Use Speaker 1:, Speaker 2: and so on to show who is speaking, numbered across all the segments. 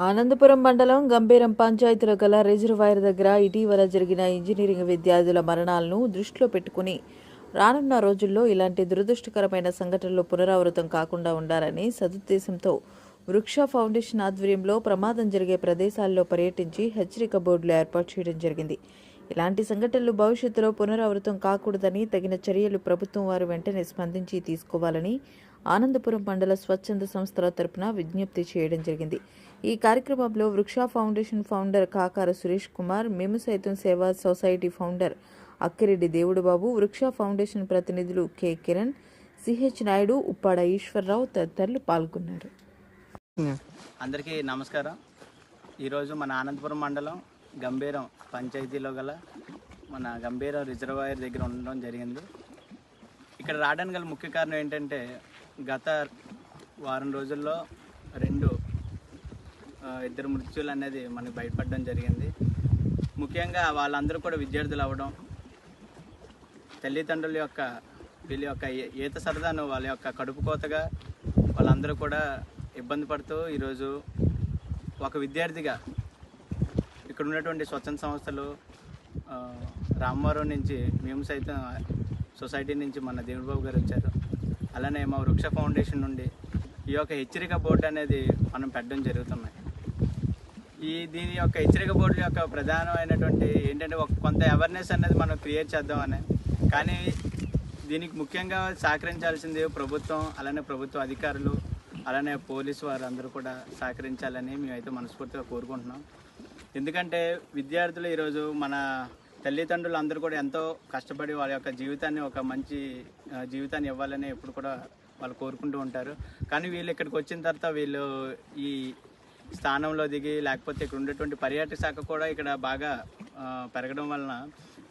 Speaker 1: ఆనందపురం మండలం గంభీరం పంచాయతీలో గల రిజర్వాయర్ దగ్గర ఇటీవల జరిగిన ఇంజనీరింగ్ విద్యార్థుల మరణాలను దృష్టిలో పెట్టుకుని రానున్న రోజుల్లో ఇలాంటి దురదృష్టకరమైన సంఘటనలు పునరావృతం కాకుండా ఉండాలని సదుద్దేశంతో వృక్ష ఫౌండేషన్ ఆధ్వర్యంలో ప్రమాదం జరిగే ప్రదేశాల్లో పర్యటించి హెచ్చరిక బోర్డులు ఏర్పాటు చేయడం జరిగింది. ఇలాంటి సంఘటనలు భవిష్యత్తులో పునరావృతం కాకూడదని తగిన చర్యలు ప్రభుత్వం వారు వెంటనే స్పందించి తీసుకోవాలని ఆనందపురం మండల స్వచ్ఛంద సంస్థల తరపున విజ్ఞప్తి చేయడం జరిగింది. ఈ కార్యక్రమంలో వృక్ష ఫౌండేషన్ ఫౌండర్ కాకార సురేష్ కుమార్ మేము సైతం సేవా సొసైటీ ఫౌండర్ అక్కిరెడ్డి దేవుడు బాబు వృక్ష ఫౌండేషన్ ప్రతినిధులు కె కిరణ్ సిహెచ్ నాయుడు ఉప్పాడ ఈశ్వరరావు తదితరులు పాల్గొన్నారు.
Speaker 2: అందరికీ నమస్కారం. ఈరోజు మన అనంతపురం మండలం గంభీరం పంచాయతీలో గల మన గంభీరం రిజర్వాయర్ దగ్గర ఉండడం జరిగింది. ఇక్కడ రావడానికి గల ముఖ్య కారణం ఏంటంటే గత వారం రోజుల్లో రెండు ఇద్దరు మృత్యులు అనేది మనకు బయటపడడం జరిగింది. ముఖ్యంగా వాళ్ళందరూ కూడా విద్యార్థులు అవ్వడం తల్లిదండ్రుల యొక్క వీళ్ళ యొక్క ఈత సరదాను వాళ్ళ యొక్క కడుపు కోతగా వాళ్ళందరూ కూడా ఇబ్బంది పడుతూ ఈరోజు ఒక విద్యార్థిగా ఇక్కడ ఉన్నటువంటి స్వచ్ఛంద సంస్థలు ఆ, రామవరం నుంచి మేము సైతం సొసైటీ నుంచి మన దేవుడు బాబు గారు వచ్చారు. అలానే మా వృక్ష ఫౌండేషన్ నుండి ఈ యొక్క హెచ్చరిక బోర్డు అనేది మనం పెట్టడం జరుగుతున్నాయి ఈ దీని యొక్క హెచ్చరిక బోర్డు యొక్క ప్రధానమైనటువంటి ఏంటంటే ఒక కొంత అవేర్నెస్ అనేది మనం క్రియేట్ చేద్దామని. కానీ దీనికి ముఖ్యంగా సహకరించాల్సింది ప్రభుత్వం అలానే ప్రభుత్వ అధికారులు అలానే పోలీసు వారు అందరూ కూడా సహకరించాలని మేమైతే మనస్ఫూర్తిగా కోరుకుంటున్నాం. ఎందుకంటే విద్యార్థులు ఈరోజు మన తల్లిదండ్రులు అందరూ కూడా ఎంతో కష్టపడి వాళ్ళ యొక్క జీవితాన్ని ఒక మంచి జీవితాన్ని ఇవ్వాలని ఎప్పుడు కూడా వాళ్ళు కోరుకుంటూ ఉంటారు. కానీ వీళ్ళు ఇక్కడికి వచ్చిన తర్వాత వీళ్ళు ఈ స్థానంలో దిగి లేకపోతే ఇక్కడ ఉండేటువంటి పర్యాటక శాఖ కూడా ఇక్కడ బాగా పెరగడం వలన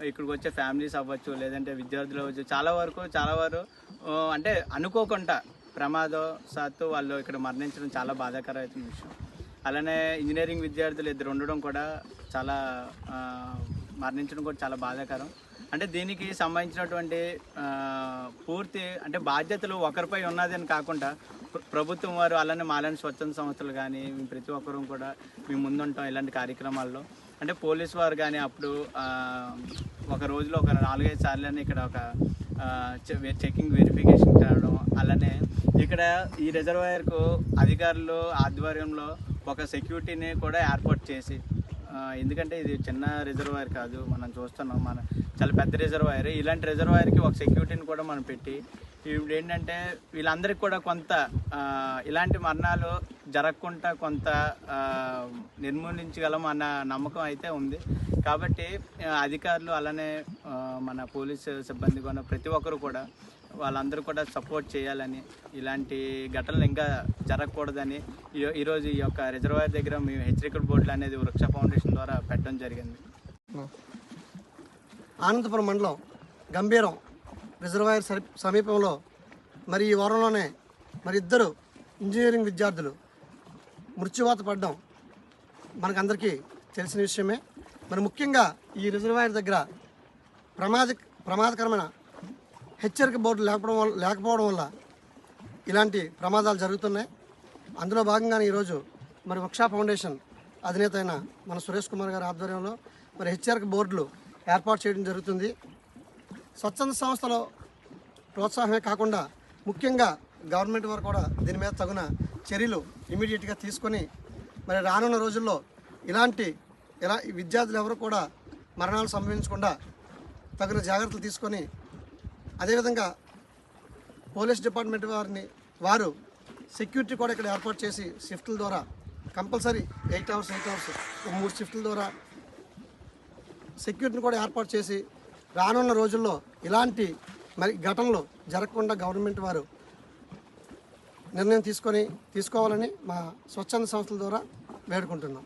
Speaker 2: ఇక్కడికి వచ్చే ఫ్యామిలీస్ అవ్వచ్చు లేదంటే విద్యార్థులు అవ్వచ్చు చాలా వరకు చాలా వారు అంటే అనుకోకుండా ప్రమాదశాత్తు వాళ్ళు ఇక్కడ మరణించడం చాలా బాధాకరమైన విషయం. అలానే ఇంజనీరింగ్ విద్యార్థులు ఇద్దరు ఉండడం కూడా చాలా మరణించడం కూడా చాలా బాధాకరం. అంటే దీనికి సంబంధించినటువంటి పూర్తి అంటే బాధ్యతలు ఒకరిపై ఉన్నది అని కాకుండా ప్రభుత్వం వారు అలానే మాలాంటి స్వచ్ఛంద సంస్థలు కానీ మేము ప్రతి ఒక్కరూ కూడా మేము ముందుంటాం ఇలాంటి కార్యక్రమాల్లో. అంటే పోలీస్ వారు కానీ అప్పుడు ఒక రోజులో ఒక నాలుగైదు సార్లు ఇక్కడ ఒక చె- చెకింగ్ వెరిఫికేషన్ చేయడం అలానే ఇక్కడ ఈ రిజర్వాయర్కు అధికారులు ఆధ్వర్యంలో ఒక సెక్యూరిటీని కూడా ఏర్పాటు చేసి ఎందుకంటే ఇది చిన్న రిజర్వాయర్ కాదు మనం చూస్తున్నాం. మన చాలా పెద్ద రిజర్వాయర్. ఇలాంటి రిజర్వాయర్కి ఒక సెక్యూరిటీని కూడా మనం పెట్టి ఇప్పుడు ఏంటంటే వీళ్ళందరికీ కూడా కొంత ఇలాంటి మరణాలు జరగకుండా కొంత నిర్మూలించగలం అన్న నమ్మకం అయితే ఉంది. కాబట్టి అధికారులు అలానే మన పోలీసు సిబ్బంది కూడా ప్రతి ఒక్కరు కూడా వాళ్ళందరూ కూడా సపోర్ట్ చేయాలని ఇలాంటి ఘటనలు ఇంకా జరగకూడదని ఈరోజు ఈ యొక్క రిజర్వాయర్ దగ్గర మేము హెచ్చరికల బోర్డులు అనేది వృక్ష ఫౌండేషన్ ద్వారా పెట్టడం జరిగింది.
Speaker 3: ఆనందపురం మండలం గంభీరం రిజర్వాయర్ సమీపంలో మరి ఈ వారంలోనే మరి ఇద్దరు ఇంజనీరింగ్ విద్యార్థులు మృత్యువాత పడడం మనకందరికీ తెలిసిన విషయమే. మరి ముఖ్యంగా ఈ రిజర్వాయర్ దగ్గర ప్రమాద ప్రమాదకరమైన హెచ్చరిక బోర్డు లేకపోవడం వల్ల లేకపోవడం వల్ల ఇలాంటి ప్రమాదాలు జరుగుతున్నాయి. అందులో భాగంగానే ఈరోజు మరి వక్షా ఫౌండేషన్ అధినేత అయిన మన సురేష్ కుమార్ గారి ఆధ్వర్యంలో మరి హెచ్చరిక బోర్డులు ఏర్పాటు చేయడం జరుగుతుంది. స్వచ్ఛంద సంస్థలో ప్రోత్సాహమే కాకుండా ముఖ్యంగా గవర్నమెంట్ వారు కూడా దీని మీద తగిన చర్యలు ఇమీడియట్గా తీసుకొని మరి రానున్న రోజుల్లో ఇలాంటి ఇలా ఈ విద్యార్థులు ఎవరు కూడా మరణాలు సంభవించకుండా తగిన జాగ్రత్తలు తీసుకొని అదేవిధంగా పోలీస్ డిపార్ట్మెంట్ వారిని వారు సెక్యూరిటీ కూడా ఇక్కడ ఏర్పాటు చేసి షిఫ్ట్ల ద్వారా compulsory eight hours eight hours మూడు షిఫ్ట్ల ద్వారా సెక్యూరిటీని కూడా ఏర్పాటు చేసి రానున్న రోజుల్లో ఇలాంటి మరి ఘటనలు జరగకుండా గవర్నమెంట్ వారు నిర్ణయం తీసుకొని తీసుకోవాలని మా స్వచ్ఛంద సంస్థల ద్వారా వేడుకుంటున్నాం.